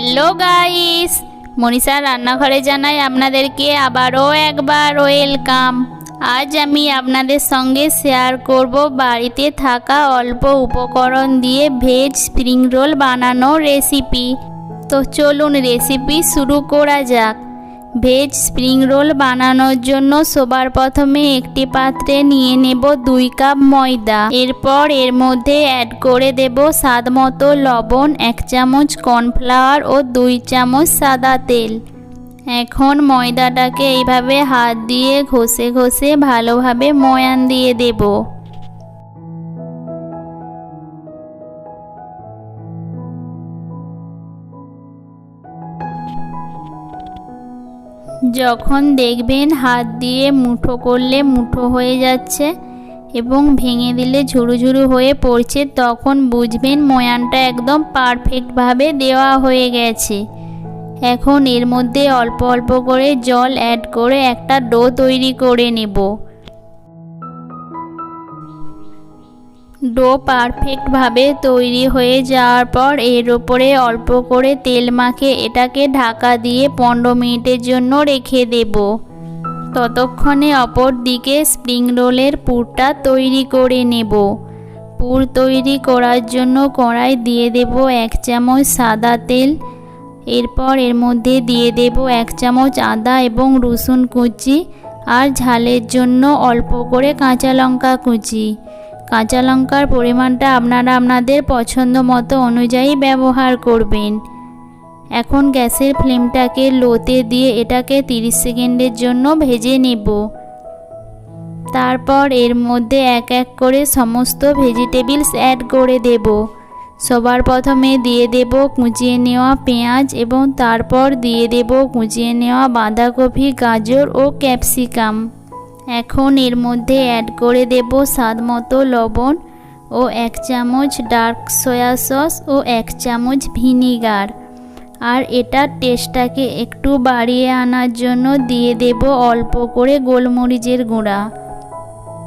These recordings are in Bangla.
হ্যালো গাইস, মনীষা রান্নাঘরে জানাই আপনাদেরকে আবারও একবার ওয়েলকাম। আজ আমি আপনাদের সঙ্গে শেয়ার করব বাড়িতে থাকা অল্প উপকরণ দিয়ে ভেজ স্প্রিং রোল বানানোর রেসিপি। তো চলুন রেসিপি শুরু করা যাক। ভেজ স্প্রিং রোল বানানোর জন্য সবার প্রথমে একটি পাত্রে নিয়ে নেব দুই কাপ ময়দা। এরপর এর মধ্যে অ্যাড করে দেব স্বাদ মতো লবণ, এক চামচ কর্নফ্লাওয়ার ও দুই চামচ সাদা তেল। এখন ময়দাটাকে এইভাবে হাত দিয়ে ঘষে ঘষে ভালোভাবে ময়ান দিয়ে দেবো। যখন দেখবেন হাত দিয়ে মুঠো করলে মুঠো হয়ে যাচ্ছে এবং ভেঙে দিলে ঝুরু ঝুরু হয়ে পড়ছে, তখন বুঝবেন ময়ানটা একদম পারফেক্টভাবে দেওয়া হয়ে গেছে। এখন এর মধ্যে অল্প অল্প করে জল অ্যাড করে একটা ডো তৈরি করে নেব। ডো পারফেক্টভাবে তৈরি হয়ে যাওয়ার পর এর ওপরে অল্প করে তেল মাখে এটাকে ঢাকা দিয়ে পনেরো মিনিটের জন্য রেখে দেব। ততক্ষণে অপর দিকে স্প্রিং রোলের পুরটা তৈরি করে নেব। পুর তৈরি করার জন্য কড়াই দিয়ে দেব এক চামচ সাদা তেল। এরপর এর মধ্যে দিয়ে দেব এক চামচ আদা এবং রসুন কুচি আর ঝালের জন্য অল্প করে কাঁচা লঙ্কা কুচি। কাঁচা লঙ্কার পরিমাণটা আপনারা আপনাদের পছন্দ মতো অনুযায়ী ব্যবহার করবেন। এখন গ্যাসের ফ্লেমটাকে লোতে দিয়ে এটাকে 30 সেকেন্ডের জন্য ভেজে নেব। তারপর এর মধ্যে এক এক করে সমস্ত ভেজিটেবলস অ্যাড করে দেব। সবার প্রথমে দিয়ে দেব কুচিয়ে নেওয়া পেঁয়াজ এবং তারপর দিয়ে দেব কুচিয়ে নেওয়া বাঁধাকপি, গাজর ও ক্যাপসিকাম। এখন এর মধ্যে অ্যাড করে দেব স্বাদ মতো লবণ ও এক চামচ ডার্ক সয়া সস ও এক চামচ ভিনিগার আর এটার টেস্টটাকে একটু বাড়িয়ে আনার জন্য দিয়ে দেব অল্প করে গোলমরিচের গুঁড়া।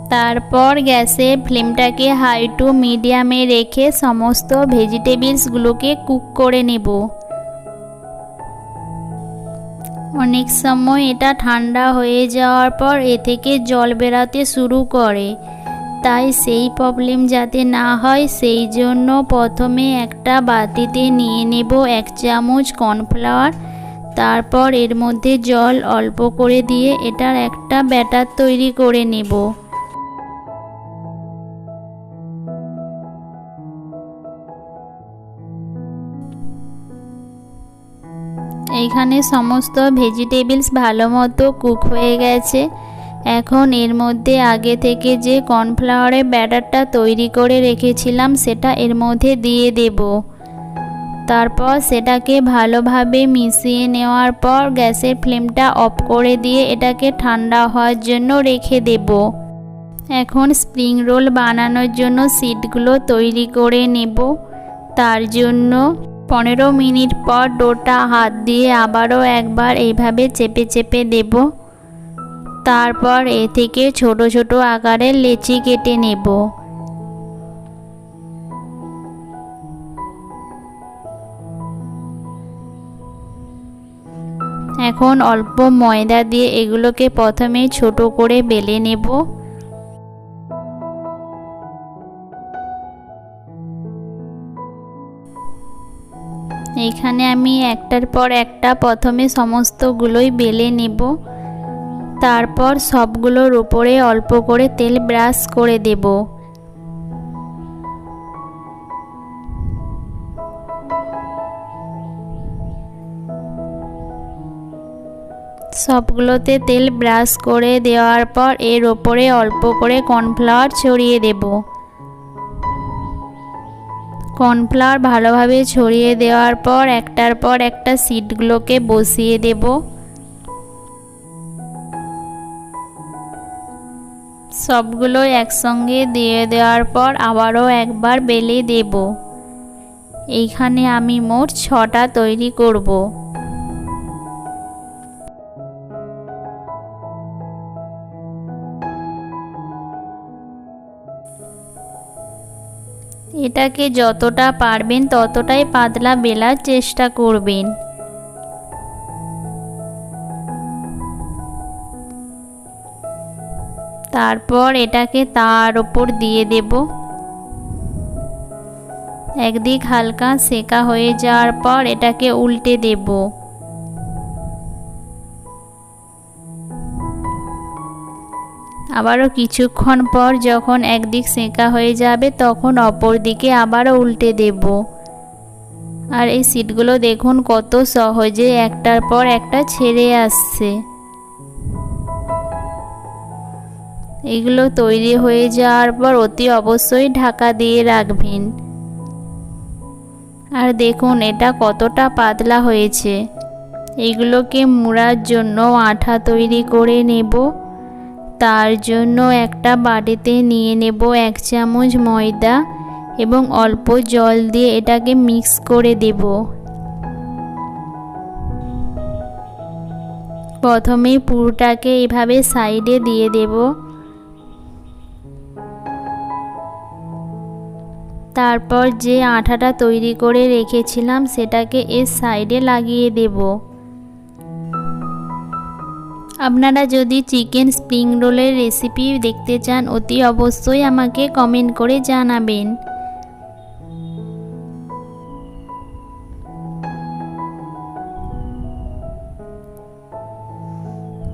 তারপর গ্যাসে ফ্লেমটাকে হাই টু মিডিয়ামে রেখে সমস্ত ভেজিটেবলসগুলোকে কুক করে নেব। অনেক সময় এটা ঠান্ডা হয়ে যাওয়ার পর এ থেকে জল বেরাতে শুরু করে। তাই সেই প্রবলেম যাতে না হয়, সেই জন্য প্রথমে একটা বাতিতে নিয়ে নেব এক চামচ কর্নফ্লাওয়ার তারপর এর মধ্যে জল অল্প করে দিয়ে এটার একটা ব্যাটার তৈরি করে নেব। এইখানে সমস্ত ভেজিটেবলস ভালো মতো কুক হয়ে গেছে। এখন এর মধ্যে আগে থেকে যে কর্নফ্লাওয়ারের ব্যাটারটা তৈরি করে রেখেছিলাম, সেটা এর মধ্যে দিয়ে দেব। তারপর সেটাকে ভালোভাবে মিশিয়ে নেওয়ার পর গ্যাসের ফ্লেমটা অফ করে দিয়ে এটাকে ঠান্ডা হওয়ার জন্য রেখে দেব। এখন স্প্রিং রোল বানানোর জন্য সিটগুলো তৈরি করে নেব। তার জন্য পনেরো মিনিট পর ডোটা হাত দিয়ে আবারও একবার এইভাবে চেপে চেপে দেব। তারপর এ থেকে ছোট ছোট আকারের লেচি কেটে নেব। এখন অল্প ময়দা দিয়ে এগুলোকে প্রথমে ছোট করে বেলে নেব। এখানে আমি একটার পর একটা প্রথমে সমস্তগুলোই বেলে নেব। তারপর সবগুলোর উপরে অল্প করে তেল ব্রাশ করে দেব। সবগুলোতে তেল ব্রাশ করে দেওয়ার পর এর ওপরে অল্প করে কর্নফ্লাওয়ার ছড়িয়ে দেবো। কর্নফ্লাওয়ার ভালোভাবে ছড়িয়ে দেওয়ার পর একটার পর একটা সিটগুলোকে বসিয়ে দেব। সবগুলো একসঙ্গে দিয়ে দেওয়ার পর আবারও একবার বেলে দেব। এইখানে আমি মোট ছটা তৈরি করব। এটাকে যতটা পারবেন ততটাই পাতলা বেলার চেষ্টা করবেন। তারপর এটাকে তার ওপর দিয়ে দেব। একদিক হালকা সেকা হয়ে যাওয়ার পর এটাকে উল্টে দেব। আবারও কিছুক্ষণ পর যখন একদিক সেঁকা হয়ে যাবে, তখন অপর দিকে আবারও উল্টে দেব। আর এই সিটগুলো দেখুন কত সহজে একটার পর একটা ছেড়ে আসছে। এগুলো তৈরি হয়ে যাওয়ার পর অতি অবশ্যই ঢাকা দিয়ে রাখবেন। আর দেখুন, এটা কতটা পাতলা হয়েছে। এগুলোকে মুড়ার জন্য আঠা তৈরি করে নেব। তার জন্য একটা বাটিতে নিয়ে নেব এক চামচ ময়দা এবং অল্প জল দিয়ে এটাকে মিক্স করে দেব। প্রথমে পুরোটাকে এভাবে সাইডে দিয়ে দেব। তারপর যে আঠাটা তৈরি করে রেখেছিলাম সেটাকে এর সাইডে লাগিয়ে দেবো। আপনারা যদি চিকেন স্প্রিং রোলের রেসিপি দেখতে চান, অতি অবশ্যই আমাকে কমেন্ট করে জানাবেন।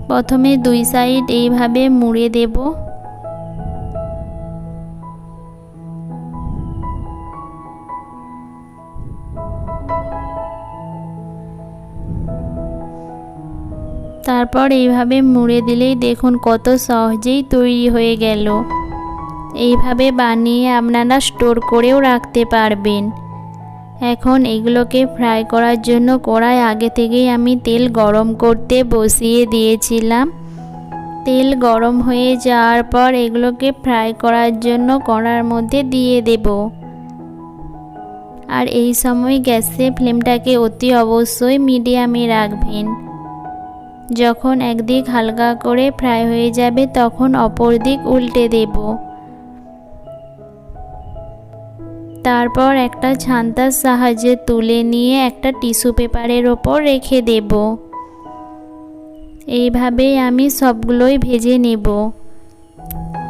প্রথমে দুই সাইড এইভাবে মুড়ে দেবো। তারপর এইভাবে মুড়ে দিলেই দেখুন কত সহজেই তৈরি হয়ে গেল। এইভাবে বানিয়ে আপনারা স্টোর করেও রাখতে পারবেন। এখন এগুলোকে ফ্রাই করার জন্য কড়াই আগে থেকেই আমি তেল গরম করতে বসিয়ে দিয়েছিলাম। তেল গরম হয়ে যাওয়ার পর এগুলোকে ফ্রাই করার জন্য কড়ার মধ্যে দিয়ে দেব। আর এই সময় গ্যাসে ফ্লেমটাকে অতি অবশ্যই মিডিয়ামে রাখবেন। যখন একদিক হালকা করে ফ্রাই হয়ে যাবে, তখন অপর দিক উল্টে দেব। তারপর একটা ছান্তার সাহায্যে তুলে নিয়ে একটা টিস্যু পেপারের ওপর রেখে দেব। এইভাবেই আমি সবগুলোই ভেজে নেব।